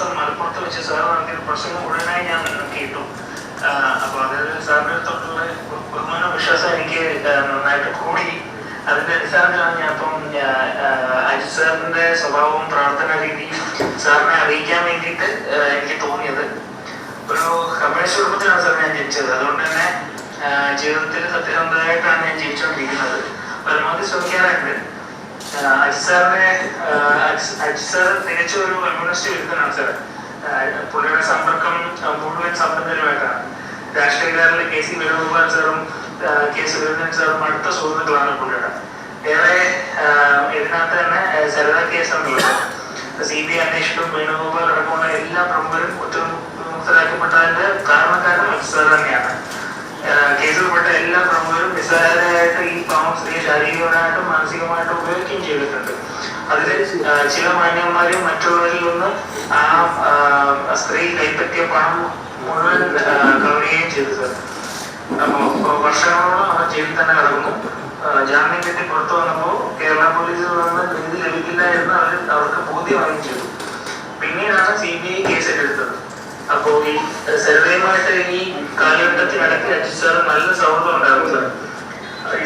ദിവസം മലപ്പുറത്ത് വെച്ച് സാർ നടത്തിയ പ്രസംഗം മുഴുവനായി ഞാൻ കേട്ടു. അപ്പൊ അതിൽ സാറിന്റെ അടുത്തോട്ടുള്ള ബഹുമാന വിശ്വാസം എനിക്ക് നന്നായിട്ട് കൂടി. അതിന്റെ അടിസ്ഥാനത്തിലാണ് ഞാൻ ഇപ്പം അജിത് സാറിന്റെ സ്വഭാവവും പ്രാർത്ഥന രീതിയും സാറിനെ അറിയിക്കാൻ വേണ്ടിയിട്ട് എനിക്ക് തോന്നിയത്. ഒരു കമ്മ്യൂണിസ്റ്റ് കുടുംബത്തിലാണ് സാർ ഞാൻ ജനിച്ചത്. അതുകൊണ്ട് തന്നെ ജീവിതത്തിൽ സത്യസന്ധമായിട്ടാണ് ഞാൻ ജീവിച്ചുകൊണ്ടിരിക്കുന്നത് പരമാവധി ശ്രമിക്കാറുണ്ട്. ആ, അജിത് സാറിനെ ആ, അജിത് അജിത് സാർ തികച്ചും ഒരു പുള്ളിയുടെ സമ്പർക്കം മുഴുവൻ സമ്പന്നരുമായിട്ടാണ് രാഷ്ട്രീയക്കാരിൽ കെ സി വേണുഗോപാൽ സാറും കെ സുരേന്ദ്രൻ സാറും അടുത്ത സുഹൃത്തുക്കളാണ് പുള്ളിയുടെ ഏറെ ഇതിനകത്ത് തന്നെ കേസുണ്ടല്ലോ സി ബി ഐ അന്വേഷണം വേണുഗോപാൽ അടക്കമുള്ള എല്ലാ പ്രമുഖരും കുറ്റമുക്തരാക്കപ്പെട്ടതിന്റെ കാരണക്കാരൻ അജിത് സാർ തന്നെയാണ് കേസിൽപ്പെട്ട എല്ലാ പ്രമുഖരും നിസ്സാരമായിട്ട് ഈ പാവം സ്ത്രീയെ ശാരീരികമായിട്ടും മാനസികമായിട്ടും ഉപയോഗിക്കുകയും ചെയ്തിട്ടുണ്ട്. അതിൽ ചില മാന്യന്മാരും മറ്റുള്ളവരിൽ നിന്ന് ആ സ്ത്രീ കൈപ്പറ്റിയ പണം മുഴുവൻ കവറുകയും ചെയ്തു സാർ. അപ്പോൾ വർഷങ്ങളോളം അവർ ജയിലിൽ തന്നെ കിടക്കുന്നു. ജാമ്യം കിട്ടി പുറത്തു വന്നപ്പോൾ കേരള പോലീസിൽ നിന്ന് നീതി ലഭിക്കില്ല എന്ന് അവർ അവർക്ക് ബോധ്യമാവുകയും ചെയ്തു പിന്നീടാണ് സി ബി ഐ കേസ് എടുത്തത്. അപ്പോ ഈ സർവേയുമായിട്ട് ഈ കാലഘട്ടത്തിനിടയ്ക്ക് അജിത് സാർ നല്ല സൗഹൃദം ഉണ്ടാകും സാർ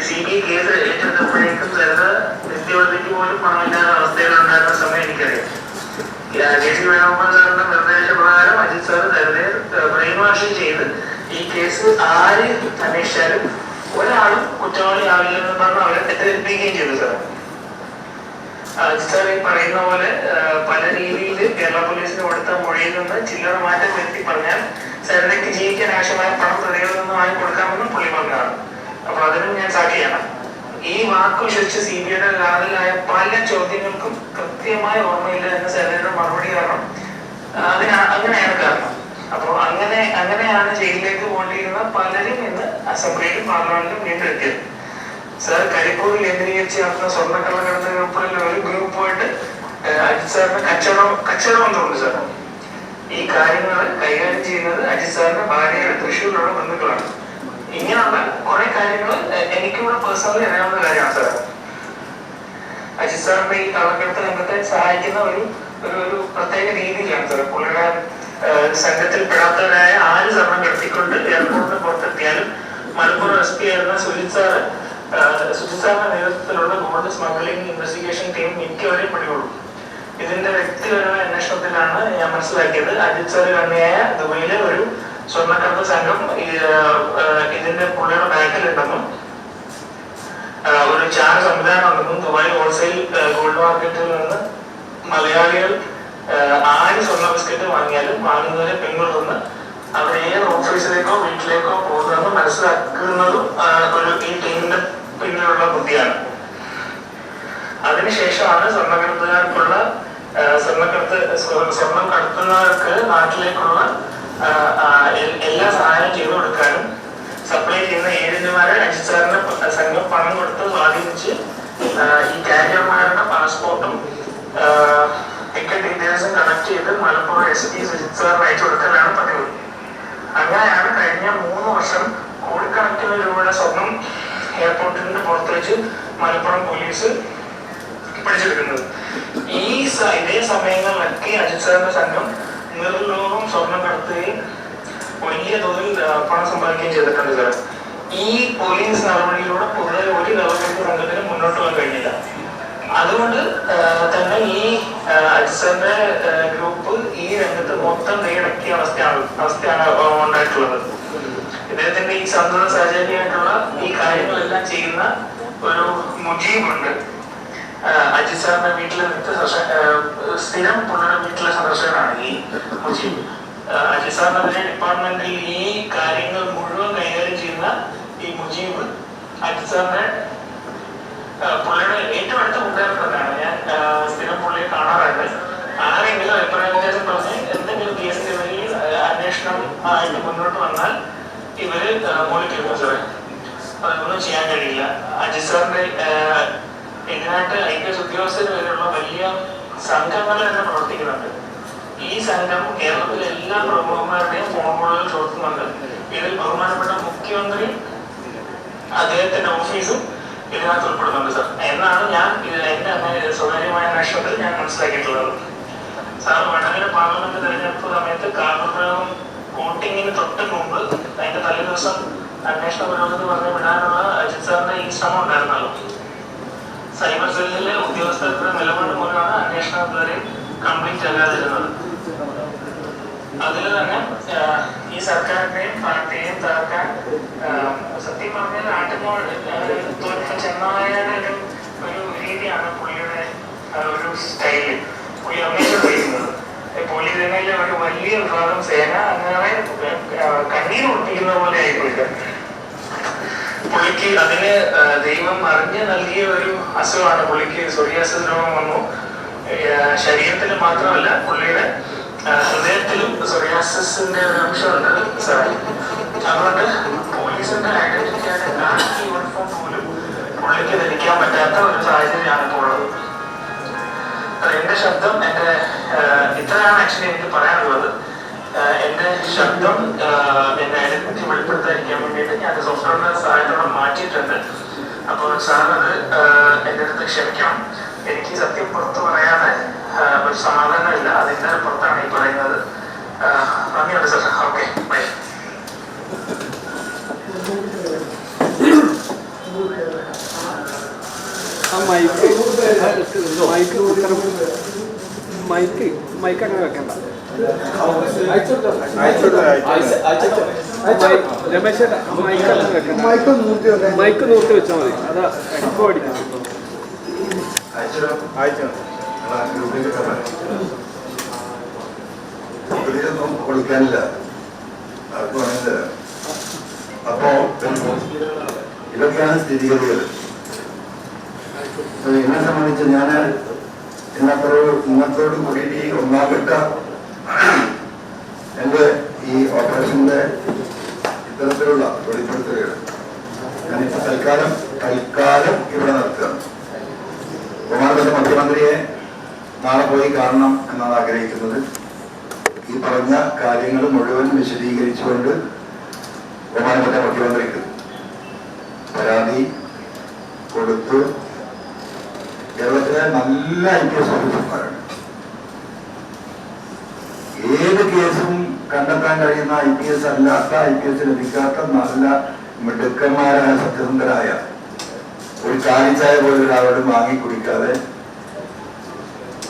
സി ബി കേസ് ഏറ്റെടുത്തപ്പോഴേക്കും സരിത നിത്യവൃത്തിക്ക് പോലും പണമില്ലാത്ത അവസ്ഥയിലുണ്ടായിരുന്ന സമയം എനിക്കറിയാം. രാജേഷ് സി സാറിന്റെ നിർദ്ദേശപ്രകാരം അജിത് സാർ തന്നെ ബ്രെയിൻ വാഷിംഗ് ചെയ്ത് ഈ കേസ് ആര് അന്വേഷിച്ചാലും ഒരാളും കുറ്റവാളി ആവില്ലെന്ന് പറഞ്ഞ് അവരെ തെറ്റിദ്ധരിപ്പിക്കുകയും ചെയ്തു സാർ. പറയുന്ന പോലെ പല രീതിയിൽ കേരള പോലീസിന് കൊടുത്ത മൊഴിയിൽ നിന്ന് ചില്ലറ മാറ്റം വരുത്തി പറഞ്ഞാൽ സരിതയ്ക്ക് ജീവിക്കാൻ ആവശ്യമായ പണം പ്രതികളിൽ നിന്ന് വാങ്ങി കൊടുക്കാമെന്നും പുള്ളി പറഞ്ഞതാണ്. അപ്പൊ അതിനും ഞാൻ സാക്ഷിയാണ്. ഈ വാക്ക് വിശ്വസിച്ച് സി ബി ഐയുടെ കാതലായ പല ചോദ്യങ്ങൾക്കും കൃത്യമായ ഓർമ്മയില്ല എന്ന സരിതയുടെ മറുപടി കാരണം അതിന് അങ്ങനെയാണ് കാരണം. അപ്പോൾ അങ്ങനെ അങ്ങനെയാണ് ജയിലിലേക്ക് പോകേണ്ടിയിരുന്ന പലരും ഇന്ന് അസംബ്ലിയിലും പാർലമെന്റിലും വീണ്ടും എത്തിയത് സാർ കരിപ്പൂരിൽ കേന്ദ്രീകരിച്ച് നടത്തുന്ന സ്വർണക്കള്ളക്കടത്ത് ഗ്രൂപ്പിൽ ഒരു ഗ്രൂപ്പുമായിട്ട് അജിത് സാറിന് കച്ചവടം കച്ചവടബന്ധമുണ്ട് സാർ. ഈ കാര്യങ്ങൾ കൈകാര്യം ചെയ്യുന്നത് അജിത് സാറിന്റെ ഭാര്യയുടെ തൃശ്ശൂരിലുള്ള ബന്ധുക്കളാണ്. ഇങ്ങനെയുള്ള കുറെ കാര്യങ്ങൾ എനിക്കിവിടെ പേഴ്സണലി അറിയാവുന്ന കാര്യമാണ് സാർ. അജിത് സാറിന്റെ ഈ കള്ളക്കടത്ത് രംഗത്തെ സഹായിക്കുന്ന ഒരു ഒരു ഒരു പ്രത്യേക രീതിയിലാണ് സാർ. പുള്ളിയുടെ സംഘത്തിൽ പെടാത്തവരായ ആര് സ്വർണം കടത്തിക്കൊണ്ട് എയർപോർട്ടിന് പുറത്തെത്തിയാലും മലപ്പുറം എസ് പി ആയിരുന്ന സുജിത് സാറ് സുജിത് നേതൃത്വത്തിലുള്ള ഗോൾഡ് സ്മഗ്ലിംഗ് ഇൻവെസ്റ്റിഗേഷൻ ടീം മിക്കവരെയും പിടികൊള്ളും ഇതിന്റെ വ്യക്തിപരമായ അന്വേഷണത്തിലാണ് ഞാൻ മനസ്സിലാക്കിയത്. അജിത് സാർ കണ്ണിയായ ദുബൈയിലെ ഒരു സ്വർണക്കടത്ത് സംഘം ഇതിന്റെ പുള്ളിയുടെ ബാക്കിലുണ്ടെന്നും ഒരു ചാർ സംവിധാനം ഉണ്ടെന്നും ദുബായ് ഹോൾസെയിൽ ഗോൾഡ് മാർക്കറ്റിൽ നിന്ന് മലയാളികൾ ആര് സ്വർണ ബിസ്ക്കറ്റ് വാങ്ങിയാലും വാങ്ങുന്നവരെ പിന്തുടർന്ന് അവർ ഏത് ഓഫീസിലേക്കോ വീട്ടിലേക്കോ പോകുന്നതെന്ന് മനസ്സിലാക്കുന്നതും ഒരു ഈ ടീമിന്റെ പിന്നിലുള്ള ബുദ്ധിയാണ് അതിനുശേഷമാണ് സ്വർണക്കടത്തുകാർക്കുള്ള സ്വർണക്കടത്ത് സ്വ- സ്വർണം കടത്തുന്നവർക്ക് നാട്ടിലേക്കുള്ള എല്ലാ സഹായം ചെയ്തു കൊടുക്കാനും സപ്ലൈ ചെയ്യുന്ന ഏജന്റുമാരെ രജിസ്റ്ററിന് സംഘം പണം കൊടുത്ത് സ്വാധീനിച്ച് ഈ കാരിയർമാരുടെ പാസ്പോർട്ടും ടിക്കറ്റ് ഡീറ്റെയിൽസും കണക്ട് ചെയ്ത് മലപ്പുറം എസ് പി സുജിത് അയച്ചു കൊടുക്കലാണ് പതിവ്. അങ്ങനെയാണ് കഴിഞ്ഞ മൂന്ന് വർഷം കോടിക്കണക്കിന് രൂപയുടെ സ്വർണം എയർപോർട്ടിന്റെ പുറത്ത് വെച്ച് മലപ്പുറം പോലീസ് പിടിച്ചെടുക്കുന്നത്. ഈ ഇതേ സമയങ്ങളിലൊക്കെ അജിത് സാറിന്റെ സംഘം നിർലോകം സ്വർണം കടത്തുകയും വലിയ തോതിൽ പണം സമ്പാദിക്കുകയും ചെയ്തിട്ടുണ്ട് സാർ ഈ പോലീസ് നടപടിയിലൂടെ പൊതുവെ ഒരു ഗവൺമെന്റ് സംഘത്തിന് മുന്നോട്ട് പോകാൻ കഴിഞ്ഞില്ല. അതുകൊണ്ട് തന്നെ ഈ സാറിന്റെ ഗ്രൂപ്പ് ഈ രംഗത്ത് മൊത്തം നേടക്കിയ അവസ്ഥയാണ് അവസ്ഥയാണ് ഉണ്ടായിട്ടുള്ളത്. ഇദ്ദേഹത്തിന്റെ ഈ സന്തത സഹചര്യമായിട്ടുള്ള ഈ കാര്യങ്ങളെല്ലാം ചെയ്യുന്ന ഒരു മുജീബുണ്ട്. അജിത് സാറിന്റെ വീട്ടിലെ നിത്യ സ്ഥിരം പുള്ളിയുടെ വീട്ടിലെ സന്ദർശകനാണ് ഈ മുജീബ്. അജിത് സാറിന്റെ ഡിപ്പാർട്ട്മെന്റിൽ ഈ കാര്യങ്ങൾ മുഴുവൻ കൈകാര്യം ചെയ്യുന്ന ഈ മുജീബ് അജിത് സാറിന്റെ പുള്ളിയുടെ ഏറ്റവും അടുത്ത കൂട്ടുകാരൻ അജിത് സാറിന്റെ ഐ പി എസ് ഉദ്യോഗസ്ഥർ വരെയുള്ള വലിയ സംഘങ്ങൾ തന്നെ പ്രവർത്തിക്കുന്നുണ്ട്. ഈ സംഘം കേരളത്തിലെ എല്ലാ പ്രമുഖന്മാരുടെയും ഫോൺ കോളുകൾ ചോദിക്കുന്നുണ്ട്. ഇതിൽ ബഹുമാനപ്പെട്ട മുഖ്യമന്ത്രി അദ്ദേഹത്തിന്റെ ഓഫീസും ഇതിനകത്ത് ഉൾപ്പെടുന്നുണ്ട് സാർ. എന്നാണ് ഞാൻ എന്റെ സ്വകാര്യമായ അന്വേഷണത്തിൽ ഞാൻ മനസ്സിലാക്കിയിട്ടുള്ളത്. സാർ വടകര പാർലമെന്റ് തെരഞ്ഞെടുപ്പ് സമയത്ത് കാർബൺ വോട്ടിങ്ങിന് തൊട്ട് മുമ്പ് അതിന്റെ തലേ ദിവസം അന്വേഷണ പുരോഗതി പറഞ്ഞ് വിടാനുള്ള ശ്രമം ഉണ്ടായിരുന്നല്ലോ സൈബർ സെല്ലിലെ ഉദ്യോഗസ്ഥരുടെ നിലപാട് മൂലമാണ് അന്വേഷണം ഇതുവരെ കംപ്ലീറ്റ് ആകാതിരുന്നത് അതിൽ തന്നെ ഈ സർക്കാരിനെയും പാർട്ടിയെയും തകർക്കാൻ സത്യം പറഞ്ഞാൽ ആട്ടുമ്പോൾ തോൽപ്പ ഒരു ഒരു രീതിയാണ് പുള്ളിയുടെ ഒരു സ്റ്റൈൽ. പുള്ളി അഭിനയിച്ചു ചെയ്യുന്നത് പുള്ളി തന്നെ ഒരു വലിയ വിഭാഗം സേന അങ്ങനെ കണ്ണീർ ഒട്ടിക്കുന്ന പോലെ ആയിപ്പോയിട്ട്. പുള്ളിക്ക് അതിന് ദൈവം അറിഞ്ഞ് നൽകിയ ഒരു അസുഖമാണ്. പുള്ളിക്ക് സോറിയാസിസ് രോഗം വന്നു. ശരീരത്തിൽ മാത്രമല്ല പുള്ളിയുടെ ഹൃദയത്തിലും സൂര്യാസിന്റെ ഒരു അംശമുണ്ട്. അത് അടുത്ത് ക്ഷമിക്കണം. എനിക്ക് സത്യം പുറത്ത് പറയാതെ ആ, ഒരു സമാധാനമില്ല അതിന്റെ പുറത്താണ് ഈ പറയുന്നത്. നന്ദിയുണ്ട് sir. Okay bye. Mike. Mike. Mike. Mike അങ്ങനെ വെക്കണ്ട. രമേശ് മൈക്ക് നൂറ്റി വെച്ചാൽ മതി അതാ എക്കോ വേണമെങ്കിൽ അപ്പോ ഇതൊക്കെയാണ് സ്ഥിതിഗതികൾ. എന്നെ സംബന്ധിച്ച് ഞാൻ ഇന്നത്തെ ഇന്നത്തോട് കൂടിയിട്ട് ഈ ഒന്നാം ഘട്ട എന്റെ ഈ ഓപ്പറേഷന്റെ ഇത്തരത്തിലുള്ള വെളിപ്പെടുത്തലുകൾ ഞാനിപ്പോ തൽക്കാലം തൽക്കാലം ഇവിടെ നിർത്തുകയാണ്. ബഹുമാനപ്പെട്ട മുഖ്യമന്ത്രിയെ നാളെ പോയി കാണണം എന്നാണ് ആഗ്രഹിക്കുന്നത്. ഈ പറഞ്ഞ കാര്യങ്ങൾ മുഴുവൻ വിശദീകരിച്ചുകൊണ്ട് ബഹുമാനപ്പെട്ട മുഖ്യമന്ത്രിക്ക് പരാതി കൊടുത്ത് കേരളത്തിലെ നല്ല ഐ പി എസ് ഓഫീസർമാരാണ് ഏത് കേസും കണ്ടെത്താൻ കഴിയുന്ന ഐ പി എസ് അല്ലാത്ത ഐ പി എസ് ലഭിക്കാത്ത നല്ല മിടുക്കന്മാരായ സത്യസന്ധരായ ഒരു കാലിച്ചായ പോലും ഒരാളോട് വാങ്ങി കുടിക്കാതെ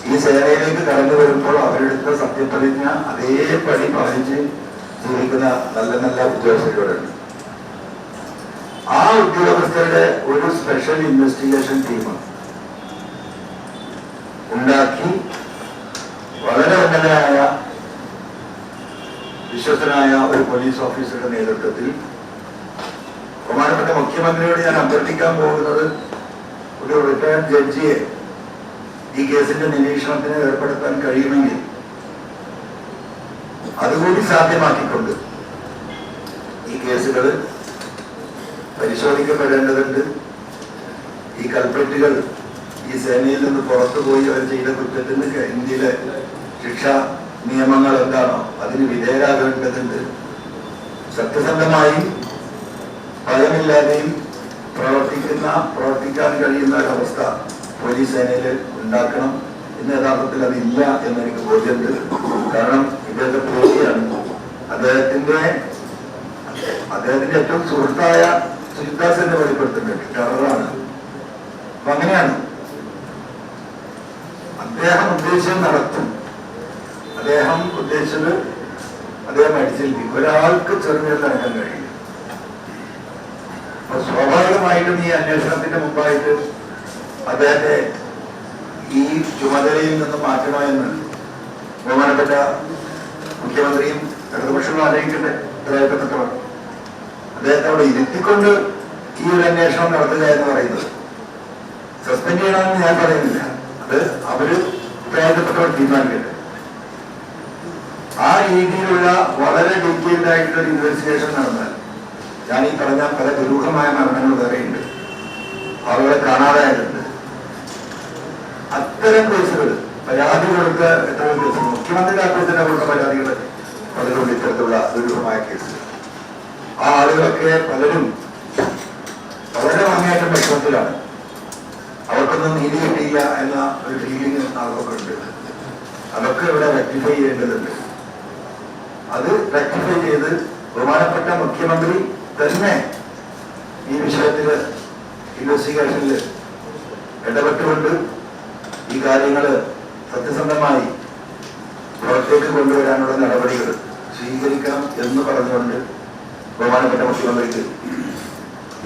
ഈ സേനയിലേക്ക് കടന്നു വരുമ്പോൾ അവരെടുത്ത സത്യപ്രതിജ്ഞ അതേപടി പാലിച്ച് ജീവിക്കുന്ന നല്ല നല്ല ഉദ്യോഗസ്ഥരോടുണ്ട് ആ ഉദ്യോഗസ്ഥരുടെ ഒരു സ്പെഷ്യൽ ഇൻവെസ്റ്റിഗേഷൻ ടീം വിശ്വസ്തനായ ഒരു പോലീസ് ഓഫീസറുടെ നേതൃത്വത്തിൽ ബഹുമാനപ്പെട്ട മുഖ്യമന്ത്രിയോട് ഞാൻ അഭ്യർത്ഥിക്കാൻ പോകുന്നത് ഒരു റിട്ടയർഡ് ജഡ്ജിയെ ഈ കേസിന്റെ നിരീക്ഷണത്തിന് ഏർപ്പെടുത്താൻ കഴിയുമെങ്കിൽ അതുകൂടി സാധ്യമാക്കിക്കൊണ്ട് ഈ കേസുകൾ പരിശോധിക്കപ്പെടേണ്ടതുണ്ട്. ഈ കൽപ്പറ്റുകൾ ഈ സേനയിൽ നിന്ന് പുറത്തുപോയി അവർ ചെയ്ത കുറ്റത്തിന് ഇന്ത്യയിലെ ശിക്ഷാ നിയമങ്ങൾ എന്താണോ അതിന് വിധേയരാകേണ്ടതുണ്ട്. സത്യസന്ധമായി ഭയമില്ലാതെയും പ്രവർത്തിക്കുന്ന പ്രവർത്തിക്കാൻ കഴിയുന്ന ഒരവസ്ഥ പോലീസ് സേനയിൽ ഉണ്ടാക്കണം. ഇന്ന് യഥാർത്ഥത്തിൽ അതില്ല എന്ന് എനിക്ക് ബോധ്യമുണ്ട്. കാരണം ഇദ്ദേഹത്തെ പോലെയാണ് അദ്ദേഹത്തിന്റെ അദ്ദേഹത്തിന്റെ ഏറ്റവും സുഹൃത്തായ സുജിദാസ് എന്നെ വെളിപ്പെടുത്തുന്നുണ്ട്. ടെററാണ്. അപ്പൊ അങ്ങനെയാണ്. അദ്ദേഹം ഉദ്ദേശം നടത്തും. അദ്ദേഹം ഉദ്ദേശിച്ചത് അദ്ദേഹം അടിച്ചേൽപ്പിക്കും. ഒരാൾക്ക് ചെറുവിരൽ നടക്കാൻ കഴിയും അപ്പൊ സ്വാഭാവികമായിട്ടും ഈ അന്വേഷണത്തിന്റെ മുമ്പായിട്ട് അദ്ദേഹത്തെ ഈ ചുമതലയിൽ നിന്ന് മാറ്റണമെന്ന് ബഹുമാനപ്പെട്ട മുഖ്യമന്ത്രിയും ഇടതുപക്ഷവും ആലോചിക്കട്ടെ ഉത്തരവാദിത്തപ്പെട്ടവർ അദ്ദേഹത്തെ അവിടെ ഇരുത്തിക്കൊണ്ട് ഈ ഒരു അന്വേഷണം നടത്തുക എന്ന് പറയുന്നത്. സസ്പെൻഡ് ചെയ്യണമെന്ന് ഞാൻ പറയുന്നില്ല. അത് അവർ ഉത്തരവാദിത്തപ്പെട്ടവർ തീരുമാനിക്കട്ടെ. ആ രീതിയിലുള്ള വളരെ ഡീറ്റെയിൽഡ് ആയിട്ടുള്ള ഇൻവെസ്റ്റിഗേഷൻ നടന്നാൽ ഞാൻ ഈ പറഞ്ഞ പല ദുരൂഹമായ മരണങ്ങൾ വേറെയുണ്ട്. ആളുകളെ കാണാതായിട്ടുണ്ട്. അത്തരം കേസുകൾ പരാതികൾക്ക് എത്ര കേസുകൾ മുഖ്യമന്ത്രി ആത്മഹത്യ കൊടുത്ത പരാതികൾ പലരും ഇത്തരത്തിലുള്ള ദുരൂഹമായ കേസുകൾ. ആ ആളുകളൊക്കെ പലരും വളരെ അങ്ങേയറ്റം വിഷമത്തിലാണ് അവർക്കൊന്നും നീതി കിട്ടിയില്ല എന്ന ഒരു ഫീലിംഗ് ആളുകൾക്കുണ്ട്. അതൊക്കെ ഇവിടെ റെക്ടിഫൈ ചെയ്യേണ്ടതുണ്ട്. അത് റെക്ടിഫൈ ചെയ്ത് ബഹുമാനപ്പെട്ട മുഖ്യമന്ത്രി തന്നെ ഈ വിഷയത്തിൽ ഇൻവെസ്റ്റിഗേഷനിൽ ഇടപെട്ടുകൊണ്ട് ഈ കാര്യങ്ങൾ സത്യസന്ധമായി പുറത്തേക്ക് കൊണ്ടുവരാനുള്ള നടപടികൾ സ്വീകരിക്കണം എന്ന് പറഞ്ഞുകൊണ്ട് ബഹുമാനപ്പെട്ട മുഖ്യമന്ത്രിക്ക്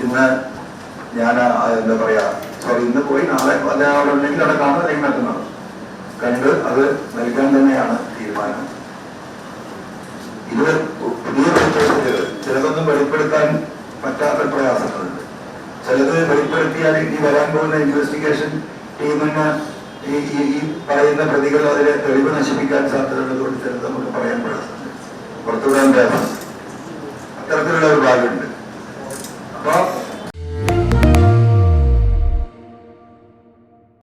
ഇന്ന് ഞാൻ എന്താ പറയാ സോറി ഇന്ന് പോയി നാളെ വല്ല അവിടെ ഉണ്ടെങ്കിൽ അവിടെ കാണുന്നതിലേക്ക് നടത്തുന്നത് കണ്ട് അത് നൽകാൻ തന്നെയാണ് തീരുമാനം. ഇത് പുതിയ ചിലതൊന്നും വെളിപ്പെടുത്താൻ പറ്റാത്ത പ്രയാസങ്ങളുണ്ട്. ചിലത് വെളിപ്പെടുത്തിയാൽ ഇനി വരാൻ പോകുന്ന ഇൻവെസ്റ്റിഗേഷൻ ടീമിന് ഈ പറയുന്ന പ്രതികൾ അതിലെ തെളിവ് നശിപ്പിക്കാൻ സാധ്യതയുള്ളതുകൊണ്ട് ചിലത് നമുക്ക് പറയാൻ പ്രയാസമുണ്ട്. പുറത്തുവിടാൻ പ്രയാസം അത്തരത്തിലുള്ള ഒരു ഭാഗമുണ്ട്.